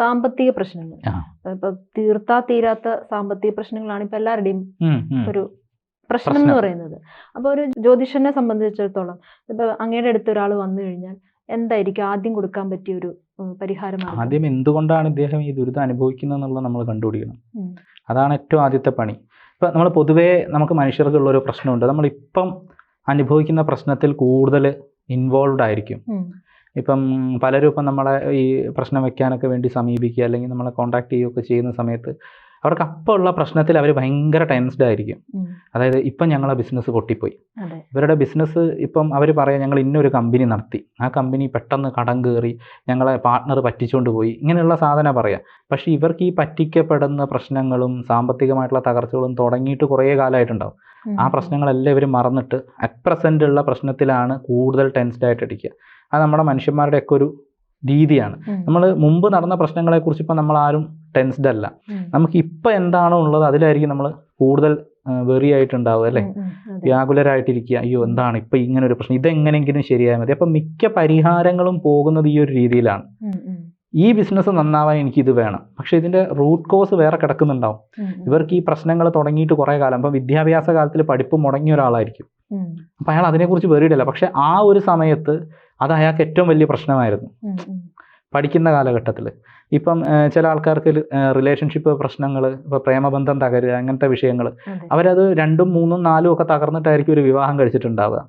സാമ്പത്തിക പ്രശ്നങ്ങൾ. ഇപ്പൊ തീർത്താ തീരാത്ത സാമ്പത്തിക പ്രശ്നങ്ങളാണ് ഇപ്പൊ എല്ലാവരുടെയും. ഒരു പ്രശ്നം എന്ന് പറയുന്നത്. അപ്പൊ ഒരു ജ്യോതിഷനെ സംബന്ധിച്ചിടത്തോളം ഇപ്പൊ അങ്ങയുടെ അടുത്ത് ഒരാൾ വന്നു കഴിഞ്ഞാൽ എന്തായിരിക്കും ആദ്യം കൊടുക്കാൻ പറ്റിയ ഒരു പരിഹാരം പരിഹാരമാണ് ആദ്യം എന്തുകൊണ്ടാണ് ഇദ്ദേഹം ഈ ദുരിതം അനുഭവിക്കുന്നത് എന്നുള്ളത് നമ്മൾ കണ്ടുപിടിക്കണം. അതാണ് ഏറ്റവും ആദ്യത്തെ പണി. ഇപ്പം നമ്മൾ പൊതുവേ നമുക്ക് മനുഷ്യർക്കുള്ള ഒരു പ്രശ്നമുണ്ട്. നമ്മളിപ്പം അനുഭവിക്കുന്ന പ്രശ്നത്തിൽ കൂടുതൽ ഇൻവോൾവ് ആയിരിക്കും. ഇപ്പം പലരും ഇപ്പം നമ്മളെ ഈ പ്രശ്നം വെക്കാനൊക്കെ വേണ്ടി സമീപിക്കുക അല്ലെങ്കിൽ നമ്മളെ കോൺടാക്ട് ചെയ്യുകയൊക്കെ ചെയ്യുന്ന സമയത്ത് അവർക്ക് അപ്പോൾ ഉള്ള പ്രശ്നത്തിൽ അവർ ഭയങ്കര ടെൻസ്ഡ് ആയിരിക്കും. അതായത് ഇപ്പം ഞങ്ങളെ ബിസിനസ് പൊട്ടിപ്പോയി. ഇവരുടെ ബിസിനസ് ഇപ്പം അവർ പറയാം ഞങ്ങൾ ഇന്നൊരു കമ്പനി നടത്തി. ആ കമ്പനി പെട്ടെന്ന് കടം കയറി ഞങ്ങളെ പാർട്ട്ണർ പറ്റിച്ചുകൊണ്ട് പോയി. ഇങ്ങനെയുള്ള സാധന പറയാം. പക്ഷേ ഇവർക്ക് ഈ പറ്റിക്കപ്പെടുന്ന പ്രശ്നങ്ങളും സാമ്പത്തികമായിട്ടുള്ള തകർച്ചകളും തുടങ്ങിയിട്ട് കുറേ കാലമായിട്ടുണ്ടാവും. ആ പ്രശ്നങ്ങളെല്ലാം ഇവർ മറന്നിട്ട് അറ്റ് പ്രസന്റ് ഉള്ള പ്രശ്നത്തിലാണ് കൂടുതൽ ടെൻസ്ഡ് ആയിട്ട് അടിക്കുക അത് നമ്മുടെ മനുഷ്യന്മാരുടെയൊക്കെ ഒരു രീതിയാണ്. നമ്മൾ മുമ്പ് നടന്ന പ്രശ്നങ്ങളെക്കുറിച്ച് ഇപ്പം നമ്മൾ ആരും ടെൻസ്ഡ് അല്ല. നമുക്ക് ഇപ്പം എന്താണോ ഉള്ളത് അതിലായിരിക്കും നമ്മൾ കൂടുതൽ വെറി ആയിട്ടുണ്ടാവുക അല്ലേ. വ്യാകുലരായിട്ടിരിക്കുക. അയ്യോ എന്താണ് ഇപ്പം ഇങ്ങനെ ഒരു പ്രശ്നം? ഇതെങ്ങനെയെങ്കിലും ശരിയായാൽ മതി. അപ്പം മിക്ക പരിഹാരങ്ങളും പോകുന്നത് ഈ ഒരു രീതിയിലാണ്. ഈ ബിസിനസ് നന്നാവാൻ എനിക്ക് ഇത് വേണം. പക്ഷെ ഇതിന്റെ റൂട്ട് കോസ് വേറെ കിടക്കുന്നുണ്ടാവും. ഇവർക്ക് ഈ പ്രശ്നങ്ങൾ തുടങ്ങിയിട്ട് കുറേ കാലം. ഇപ്പം വിദ്യാഭ്യാസ കാലത്തിൽ പഠിപ്പ് മുടങ്ങിയ ഒരാളായിരിക്കും. അപ്പം അയാൾ അതിനെക്കുറിച്ച് വെറിയിടില്ല പക്ഷെ ആ ഒരു സമയത്ത് അത് അയാൾക്ക് ഏറ്റവും വലിയ പ്രശ്നമായിരുന്നു. പഠിക്കുന്ന കാലഘട്ടത്തിൽ. ഇപ്പം ചില ആൾക്കാർക്ക് റിലേഷൻഷിപ്പ് പ്രശ്നങ്ങൾ ഇപ്പോൾ പ്രേമബന്ധം തകരുക അങ്ങനത്തെ വിഷയങ്ങൾ. അവരത് രണ്ടും മൂന്നും നാലും ഒക്കെ തകർന്നിട്ടായിരിക്കും ഒരു വിവാഹം കഴിച്ചിട്ടുണ്ടാവുക.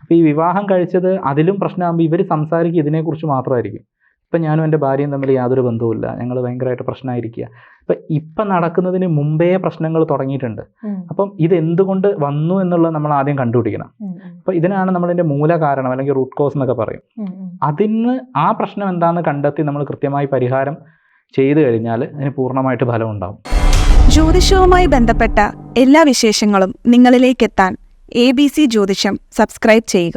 അപ്പോൾ ഈ വിവാഹം കഴിച്ചത് അതിലും പ്രശ്നമാകുമ്പോൾ ഇവർ സംസാരിക്കുക ഇതിനെക്കുറിച്ച് മാത്രമായിരിക്കും. ഇപ്പം ഞാനും എന്റെ ഭാര്യയും തമ്മിൽ യാതൊരു ബന്ധവുമില്ല. ഞങ്ങൾ ഭയങ്കരമായിട്ട് പ്രശ്നമായിരിക്കുക. അപ്പം ഇപ്പം നടക്കുന്നതിന് മുമ്പേ പ്രശ്നങ്ങൾ തുടങ്ങിയിട്ടുണ്ട്. അപ്പം ഇത് എന്തുകൊണ്ട് വന്നു എന്നുള്ളത് നമ്മൾ ആദ്യം കണ്ടുപിടിക്കണം. അപ്പോൾ ഇതിനാണ് നമ്മളിതിന്റെ മൂല കാരണം അല്ലെങ്കിൽ റൂട്ട് കോസ് എന്നൊക്കെ പറയും. അതിന് ആ പ്രശ്നം എന്താണെന്ന് കണ്ടെത്തി നമ്മൾ കൃത്യമായി പരിഹാരം ചെയ്തു കഴിഞ്ഞാൽ അതിന് പൂർണമായിട്ട് ഫലം ഉണ്ടാവും ജ്യോതിഷവുമായി ബന്ധപ്പെട്ട എല്ലാ വിശേഷങ്ങളും നിങ്ങളിലേക്കെത്താൻ എ ബി സി ജ്യോതിഷം സബ്സ്ക്രൈബ് ചെയ്യുക.